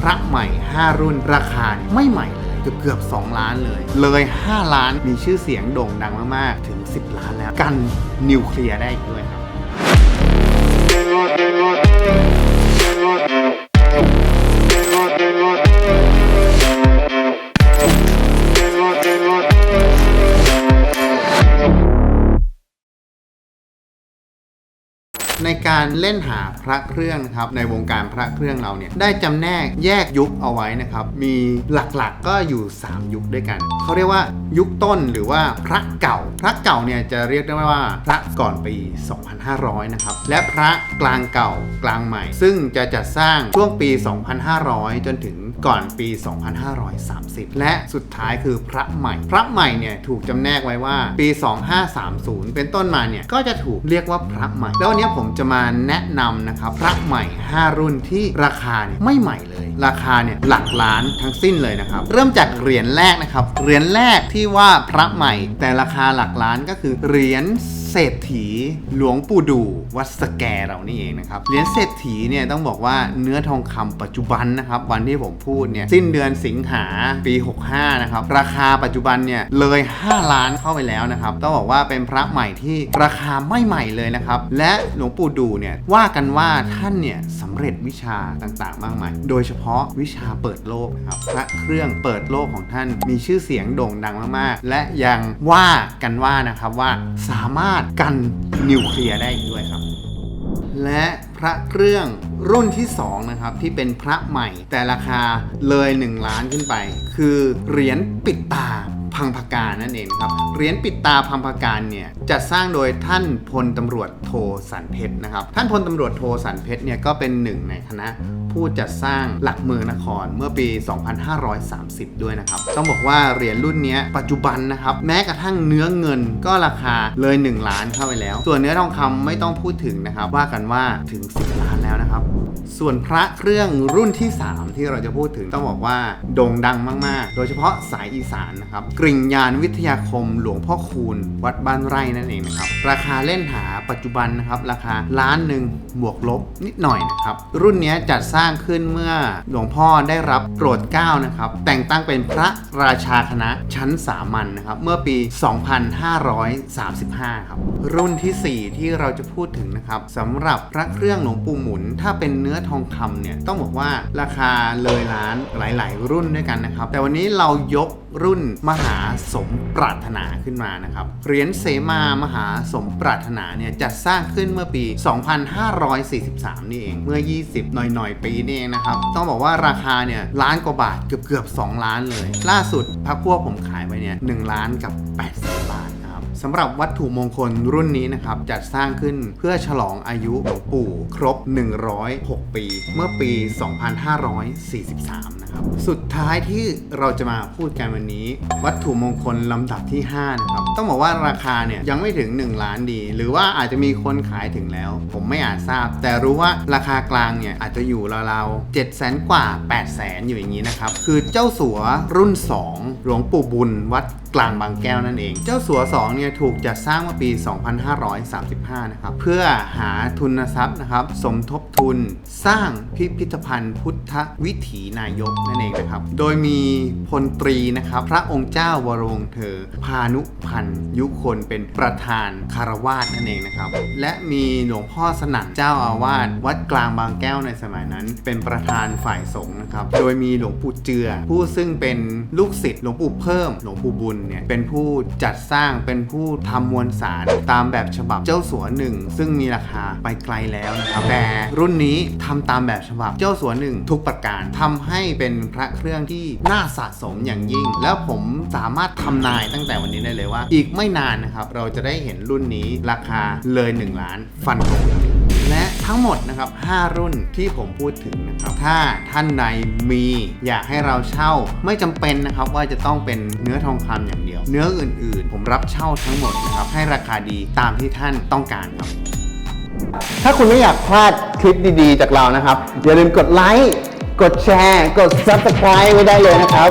พระใหม่ 5 รุ่นราคาเนี่ยไม่ใหม่เลยเกือบเกือบๆ2ล้านเลย เลย 5 ล้านมีชื่อเสียงโด่งดังมาก ๆ ถึง 10 ล้านแล้ว กันนิวเคลียร์ได้อีกด้วยครับ ในการเล่นหาพระเครื่องครับในวงการพระเครื่องเราเนี่ยได้จำแนกแยกยุคเอาไว้นะครับมีหลักๆก็อยู่ 3 ยุคด้วยกัน เขาเรียกว่ายุคต้นหรือว่าพระเก่า พระเก่าเนี่ยจะเรียกได้ว่าพระก่อนปี 2500 นะครับ และพระกลางเก่ากลางใหม่ ซึ่งจะจัดสร้างช่วงปี 2500 จนถึงก่อนปี 2530 และสุดท้ายคือพระใหม่ พระใหม่เนี่ยถูกจำแนกไว้ว่าปี 2530 เป็นต้นมาเนี่ยก็จะถูกเรียกว่าพระใหม่ แล้ววันนี้ผมจะมาแนะนำนะครับพระใหม่ 5 รุ่นที่ราคาเนี่ยไม่ใหม่เลย ราคาเนี่ยหลักล้านทั้งสิ้นเลยนะครับ เริ่มจากเหรียญแรกนะครับ เหรียญแรกที่ที่ว่าพระใหม่แต่ราคาหลักล้านก็คือเหรียญ เศรษฐีหลวงปู่ดูวัดสแกเรานี่เองนะครับ เหรียญเศรษฐีเนี่ยต้องบอกว่าเนื้อทองคำปัจจุบันนะครับ วันที่ผมพูดเนี่ยสิ้นเดือนสิงหาปี 65 นะครับ ราคาปัจจุบันเนี่ยเลย 5 ล้านเข้าไปแล้วนะครับ ต้องบอกว่าเป็นพระใหม่ที่ราคาไม่ใหม่เลยนะครับ และหลวงปู่ดูเนี่ยว่ากันว่าท่านเนี่ยสำเร็จวิชาต่างๆ มากมาย โดยเฉพาะวิชาเปิดโลกนะครับพระเครื่องเปิดโลกของท่านมีชื่อเสียงโด่งดังมากๆ และยังว่ากันว่านะครับว่าสามารถกันนิวเคลียร์ได้อีกด้วยครับ และพระเครื่องรุ่นที่ 2 นะครับ ที่เป็นพระใหม่แต่ราคาเลย 1 ล้านขึ้นไป คือเหรียญปิดตา พังพการนั่นเองครับเหรียญปิดตาพังพการเนี่ยจัดสร้างโดยท่านพลตำรวจโทสันเพชรนะครับ ท่านพลตำรวจโทสันเพชรเนี่ยก็เป็นหนึ่งในคณะผู้จัดสร้างหลักเมืองนครเมื่อปี 2530 ด้วยนะครับ ต้องบอกว่าเหรียญรุ่นนี้ปัจจุบันนะครับ แม้กระทั่งเนื้อเงินก็ราคาเลย 1 ล้านเข้าไปแล้ว ส่วนเนื้อทองคำไม่ต้องพูดถึงนะครับ ว่ากันว่าถึง 10 ล้านแล้วนะครับ ส่วนพระเครื่องรุ่นที่ 3 ที่เราจะพูดถึงต้องบอกว่าโด่งดังมาก ๆ โดยเฉพาะสายอีสานนะครับกริ่งยานวิทยาคมหลวงพ่อคูณ วัดบ้านไร่นั่นเองนะครับ ราคาเล่นหาปัจจุบันนะครับ ราคาล้านหนึ่งบวกลบนิดหน่อยนะครับ รุ่นนี้จัดสร้างขึ้นเมื่อหลวงพ่อได้รับโปรดเกล้านะครับ แต่งตั้งเป็นพระราชาคณะชั้นสามัญนะครับ เมื่อปี 2535 ครับ รุ่นทีสี่ 4 ที่เราจะพูดถึงนะครับสำหรับพระเครื่องหลวงปู่หมุน ถ้าเป็นเนื้อทองคำเนี่ยต้องบอกว่าราคาเลยล้านหลาย ๆ รุ่นด้วยกันนะครับ แต่วันนี้เรายกรุ่นมหาสมปรารถนาขึ้นมานะครับเหรียญเสมามหาสมปรารถนาเนี่ยจัดสร้างขึ้นเมื่อปี 2543 นี่เองเมื่อ 20 หน่อยๆ ปีนี่เองนะครับ ต้องบอกว่าราคาเนี่ยล้านกว่าบาทเกือบเกือบ2ล้านเลย ล่าสุดพักพวกผมขายไปเนี่ย1ล้านกับ8แสนบาท สำหรับวัตถุมงคลรุ่นนี้นะครับจัดสร้างขึ้นเพื่อฉลองอายุหลวงปู่ครบ 106 ปี เมื่อปี 2543 นะครับ สุดท้ายที่เราจะมาพูดกันวันนี้ วัตถุมงคลลำดับที่ 5 นะครับ ต้องบอกว่าราคาเนี่ยยังไม่ถึง 1 ล้านดี หรือว่าอาจจะมีคนขายถึงแล้ว ผมไม่อาจทราบ แต่รู้ว่าราคากลางเนี่ยอาจจะอยู่ราวๆ7แสนกว่า8แสนอยู่อย่างนี้นะครับ คือเจ้าสัวรุ่น 2 หลวงปู่บุญวัดกลางบางแก้วนั่นเอง เจ้าสัว2เนี่ยถูกจัดสร้างเมื่อปี 2535 นะครับ เพื่อหาทุนทรัพย์นะครับ สมทบทุนสร้างพิพิธภัณฑ์พุทธวิถีนายกนั่นเองนะครับ โดยมีพลตรีนะครับ พระองค์เจ้าวรวงเธอ พานุพันธ์ยุคนเป็นประธานคารวาสนั่นเองนะครับ และมีหลวงพ่อสนั่นเจ้าอาวาสวัดกลางบางแก้วในสมัยนั้น เป็นประธานฝ่ายสงฆ์นะครับ โดยมีหลวงปู่เจือ ผู้ซึ่งเป็นลูกศิษย์หลวงปู่เพิ่มหลวงปู่บุญเนี่ยเป็นผู้จัดสร้างเป็นผู้ทำมวลสารตามแบบฉบับเจ้าสัวหนึ่งซึ่งมีราคาไปไกลแล้วนะครับแต่รุ่นนี้ทำตามแบบฉบับเจ้าสัวหนึ่งทุกประการทำให้เป็นพระเครื่องที่น่าสะสมอย่างยิ่ง แล้วผมสามารถทำนายตั้งแต่วันนี้ได้เลยว่า อีกไม่นานนะครับเราจะได้เห็นรุ่นนี้ราคาเลย 1 ล้านฟันธง และทั้งหมดนะครับ 5 รุ่นที่ผมพูดถึงนะครับ ถ้าท่านใดมีอยากให้เราเช่าไม่จำเป็นนะครับว่าจะต้องเป็นเนื้อทองคำอย่างเดียว เนื้ออื่นๆ ผมรับเช่าทั้งหมดนะครับให้ราคาดีตามที่ท่านต้องการครับ ถ้าคุณไม่อยากพลาดคลิปดีๆ จากเรานะครับอย่าลืมกดไลค์กดแชร์ กด Subscribe ไว้ได้เลยนะครับ